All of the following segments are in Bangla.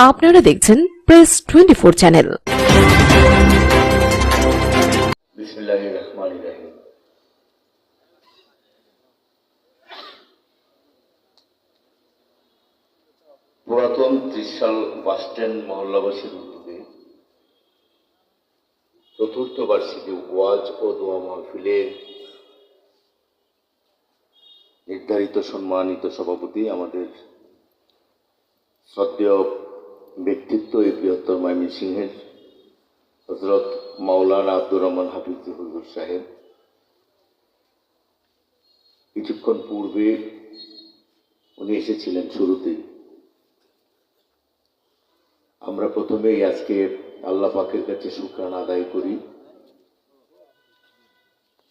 আপনারা দেখছেন প্রেস টোয়েন্টি ফোর চ্যানেল পুরাতন ত্রিশাল বাসস্ট্যান্ড মহল্লাবাসীর উদ্যোগে চতুর্থ বার্ষিকী ওয়াজ ও দোয়া মাহফিলের নির্ধারিত সম্মানিত সভাপতি আমাদের শ্রদ্ধেয় ব্যক্তিত্ব এই বৃহত্তর ময়মনসিংহের হজরত মাওলানা আব্দুর রহমান হাফিজ হুজুর সাহেব। কিছুক্ষণ পূর্বে উনি এসেছিলেন শুরুতেই। আমরা প্রথমেই আজকে আল্লাহ পাকের কাছে শুক্রান আদায় করি।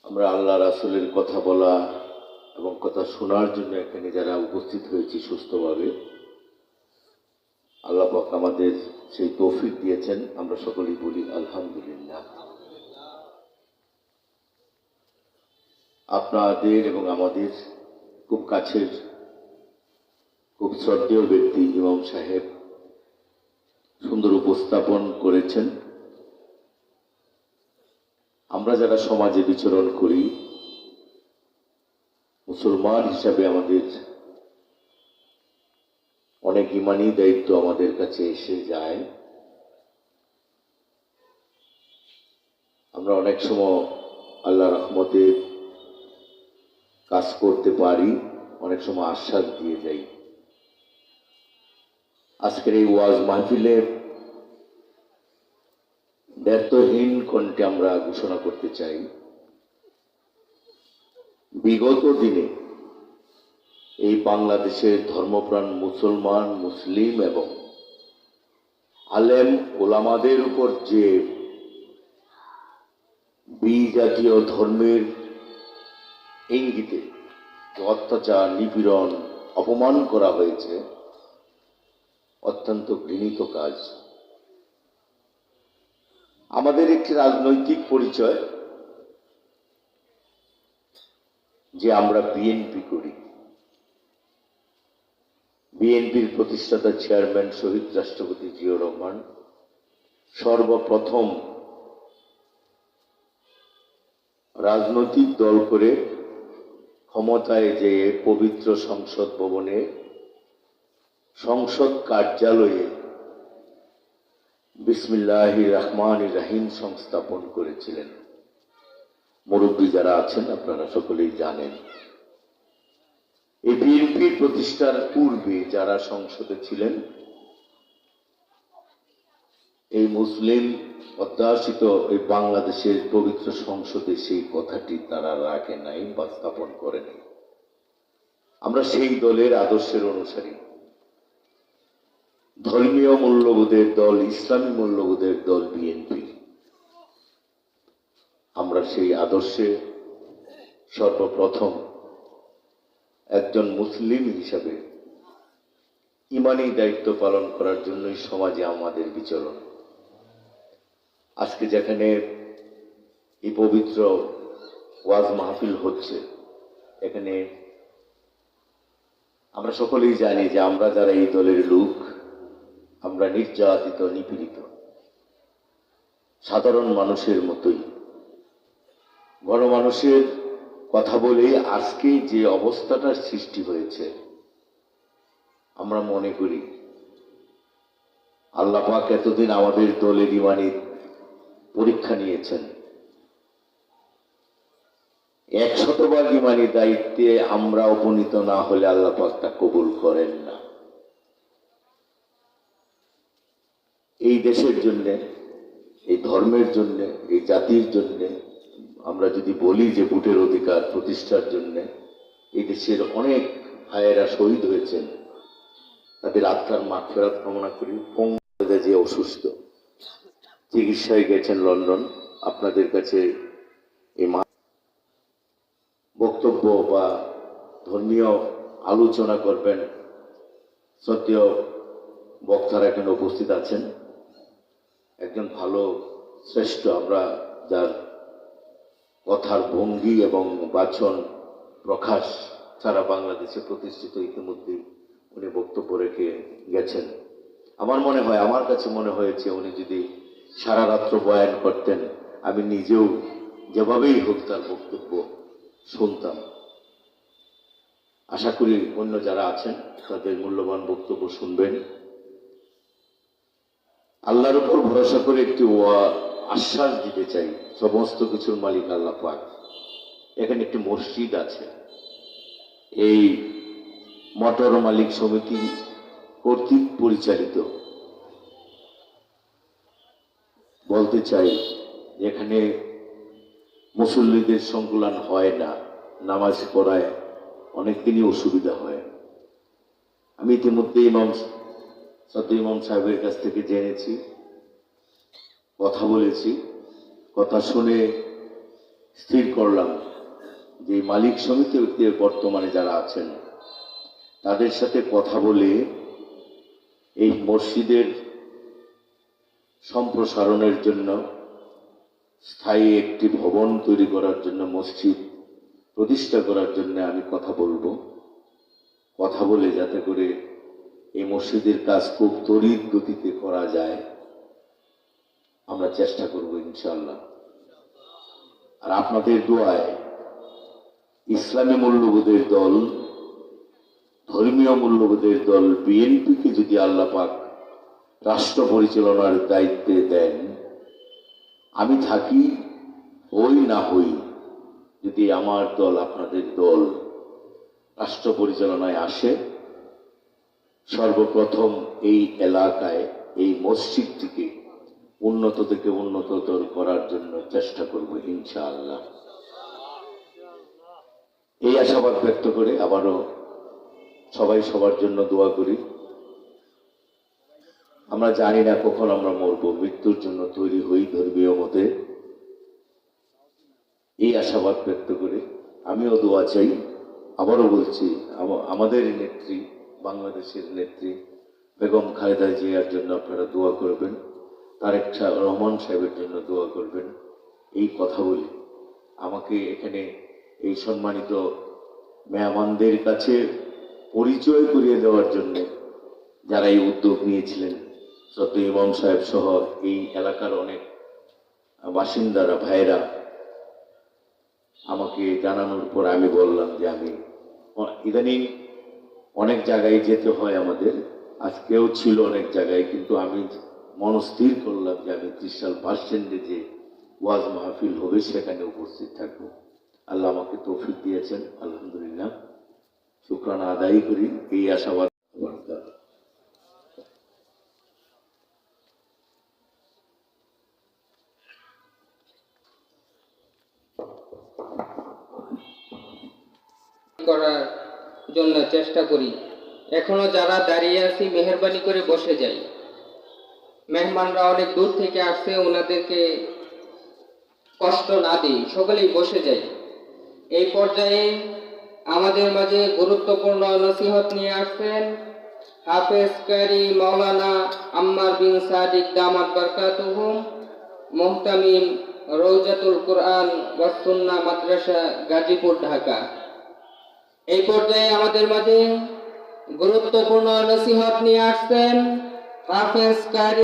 আমরা আল্লাহ রাসুলের কথা বলা এবং কথা শোনার জন্য এখানে যারা উপস্থিত হয়েছি সুস্থভাবে। আল্লাহ পাক আমাদের সেই তৌফিক দিয়েছেন, আমরা সকলেই বলি আলহামদুলিল্লাহ। আপনাদের এবং আমাদের খুব কাছের, খুব শ্রদ্ধেয় ব্যক্তি ইমাম সাহেব সুন্দর উপস্থাপন করেছেন। আমরা যারা সমাজে বিচরণ করি, মুসলমান হিসাবে আমাদের অনেক ইমানি দায়িত্ব আমাদের কাছে এসে যায়। আমরা অনেক সময় আল্লাহ রহমতে কাজ করতে পারি, অনেক সময় আশ্বাস দিয়ে যাই। আজকের এই ওয়াজ মাহফিলে ব্যর্থহীন কণ্ঠে আমরা ঘোষণা করতে চাই। বিগত দিনে এই বাংলাদেশের ধর্মপ্রাণ মুসলমান, মুসলিম এবং আলেম ওলামাদের উপর যে বিজাতীয় ধর্মের ইঙ্গিতে অত্যাচার, নিপীড়ন, অপমান করা হয়েছে, অত্যন্ত ঘৃণিত কাজ। আমাদের একটি রাজনৈতিক পরিচয় যে আমরা বিএনপি করি। বিএনপির প্রতিষ্ঠাতা চেয়ারম্যান শহীদ রাষ্ট্রপতি জিয়াউর রহমান, সর্বপ্রথম রাজনৈতিক দল করে ক্ষমতায় যে পবিত্র সংসদ ভবনে, সংসদ কার্যালয়ে বিসমিল্লাহ রহমান রাহিম সংস্থাপন করেছিলেন। মুরব্বী যারা আছেন, আপনারা সকলেই জানেন। এই বিএনপির প্রতিষ্ঠার পূর্বে যারা সংসদে ছিলেন, এই মুসলিম অধ্যাসিত এই বাংলাদেশের পবিত্র সংসদে সেই কথাটি তারা রাখে নাই বা স্থাপন করেনি আমরা সেই দলের আদর্শের অনুসারী। ধর্মীয় মূল্যবোধের দল, ইসলামী মূল্যবোধের দল বিএনপি। আমরা সেই আদর্শে সর্বপ্রথম একজন মুসলিম হিসাবে ইমানি দায়িত্ব পালন করার জন্যই সমাজে আমাদের বিচরণ। আজকে যেখানে এই পবিত্র ওয়াজ মাহফিল হচ্ছে, এখানে আমরা সকলেই জানি যে আমরা যারা এই দলের লোক, আমরা নির্যাতিত, নিপীড়িত, সাধারণ মানুষের মতোই। গণমানুষের কথা বলে আজকে যে অবস্থাটার সৃষ্টি হয়েছে, আমরা মনে করি, আল্লাহ পাক এতদিন আমাদের দলের ইমানি পরীক্ষা নিয়েছেন। এক শতভাগ ইমানি দায়িত্বে আমরা উপনীত না হলে আল্লাহ পাক তা কবুল করেন না। এই দেশের জন্যে, এই ধর্মের জন্যে, এই জাতির জন্যে আমরা যদি বলি যে ভোটের অধিকার প্রতিষ্ঠার জন্যে, এই দেশের অনেক ভাইয়েরা শহীদ হয়েছেন। তাদের আত্মার মাঠ ফেরত কামনা করি। যে অসুস্থ, চিকিৎসায় গেছেন লন্ডন। আপনাদের কাছে এই মা বক্তব্য বা ধর্মীয় আলোচনা করবেন সত্য বক্তারা এখানে উপস্থিত আছেন। একজন ভালো শ্রেষ্ঠ আমরা যার কথার ভঙ্গি এবং বাচন প্রকাশ সারা বাংলাদেশে প্রতিষ্ঠিত ইতিমধ্যে উনি বক্তব্য রেখে গেছেন। আমার মনে হয়, আমার কাছে মনে হয়েছে উনি যদি সারা রাত্র বয়ান করতেন, আমি নিজেও যেভাবেই হোক তার বক্তব্য শুনতাম। আশা করি অন্য যারা আছেন, তাদের মূল্যবান বক্তব্য শুনবেন। আল্লাহর উপর ভরসা করে একটি ওয়া- আশ্বাস দিতে চাই, সমস্ত কিছুর মালিক আল্লাহ পাক। এখানে একটি মসজিদ আছে। এই মটর মালিক সমিতি কর্তৃক পরিচালিত। বলতে চাই, এখানে মুসল্লিদের সংকুলান হয় না, নামাজ পড়ায় অনেকদিনই অসুবিধা হয়। আমি ইতিমধ্যে ইমাম, সদ্য ইমাম সাহেবের কাছ থেকে জেনেছি। কথা বলেছি, কথা শুনে স্থির করলাম যে মালিক সমিতিতে বর্তমানে যারা আছেন, তাদের সাথে কথা বলে এই মসজিদের সম্প্রসারণের জন্য, স্থায়ী একটি ভবন তৈরি করার জন্য, মসজিদ প্রতিষ্ঠা করার জন্য আমি কথা বলব। কথা বলে যাতে করে এই মসজিদের কাজ খুব তড়িৎ গতিতে করা যায়। আমরা চেষ্টা করব ইনশাল্লাহ আর আপনাদের দোয়ায় ইসলামী মূল্যবোধের দল, ধর্মীয় মূল্যবোধের দল, বিএনপিকে যদি আল্লাহ পাক রাষ্ট্র পরিচালনার দায়িত্বে দেন, আমি থাকি হই না হই যদি আমার দল, আপনাদের দল রাষ্ট্র পরিচালনায় আসে, সর্বপ্রথম এই এলাকায়, এই মসজিদটিকে উন্নত থেকে উন্নততর করার জন্য চেষ্টা করব, ইনশাআল্লাহ। এই আশাবাদ ব্যক্ত করে আবারও সবাই সবার জন্য দোয়া করি। আমরা জানি না কখন আমরা মরব, মৃত্যুর জন্য তৈরি হই ধর্মীয় মতে। এই আশাবাদ ব্যক্ত করে আমিও দোয়া চাই। আবারও বলছি আমাদের নেত্রী, বাংলাদেশের নেত্রী বেগম খালেদা জিয়ার জন্য আপনারা দোয়া করবেন। তারেক রহমান সাহেবের জন্য দোয়া করবেন। এই কথা বলি আমাকে এখানে এই সম্মানিত মেহমানদের কাছে পরিচয় করিয়ে দেওয়ার জন্য যারা এই উদ্যোগ নিয়েছিলেন সত্য ইমাম সাহেব সহ এই এলাকার অনেক বাসিন্দারা ভাইরা আমাকে জানানোর পর আমি বললাম যে আমি ইদানিং অনেক জায়গায় যেতে হয় আমাদের। আজকেও ছিল অনেক জায়গায়, কিন্তু আমি মনস্থির করলাম যে আমি ত্রিশাল বাস যে ওয়াজ মাহফিল হবে, সেখানে উপস্থিত থাকব। আল্লাহ আমাকে তৌফিক দিয়েছেন, আলহামদুলিল্লাহ। শুক্রানা আদায় করি, এই আশাবাদ করার জন্য চেষ্টা করি। এখনও যারা দাঁড়িয়ে আছি, মেহরবানি করে বসে যাই। মেহমানরা অনেক দূর থেকে আসছে ওনাদেরকে কষ্ট না দিই সকলেই বসে যাই এই পর্যায়ে আমাদের মাঝে গুরুত্বপূর্ণ নসিহত নিয়ে আসছেন হাফেজ কারি মাওলানা আম্মার বিন সাদিক দামাত বারকাতুহুম, মোহতামিম রৌজাতুল কোরআন ওয়াসুন্না মাদ্রাসা গাজীপুর, ঢাকা। এই পর্যায়ে আমাদের মাঝে গুরুত্বপূর্ণ নসিহত নিয়ে আসছেন হাফেজ কারি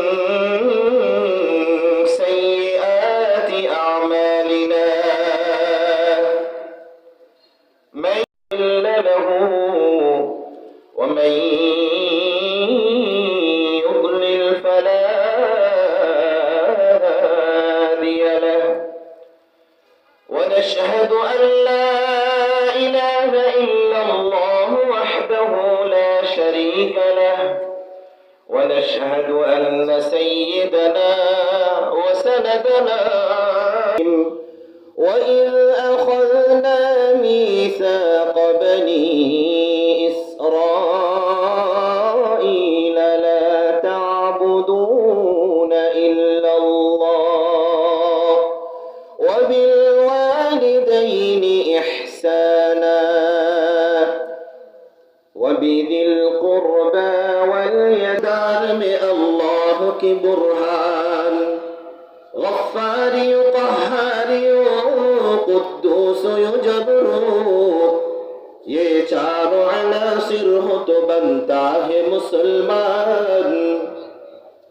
وإذ أخذنا ميثاق بني إسرائيل لا تعبدون إلا الله وبالوالدين إحسانا وبذي القربى واليتامى الله كبرهان غفار قدوس یجبروت یہ چار عناصر ہو تو بنتا ہے مسلمان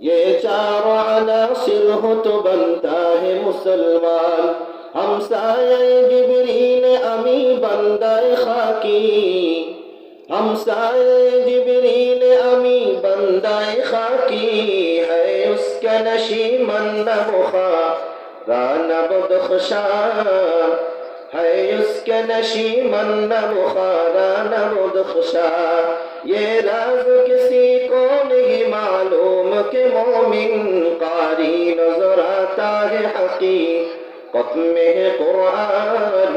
یہ چار عناصر ہو تو بنتا ہے مسلمان ہم سائے جبریل امی بندہ خاکی ہم سائے جبریل امی بندہ خاکی ہے اس کا نشی من مخاک رانا بد خوشا ہے اس کے نشیمن نہ بخارانہ بد خوشا۔ یہ راز کسی کو نہیں معلوم کہ مومن قاری نظر آتا ہے حقیقت قطم قرآن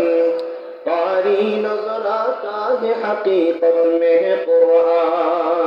قاری نظر آتا ہے حقیقت قطم قرآن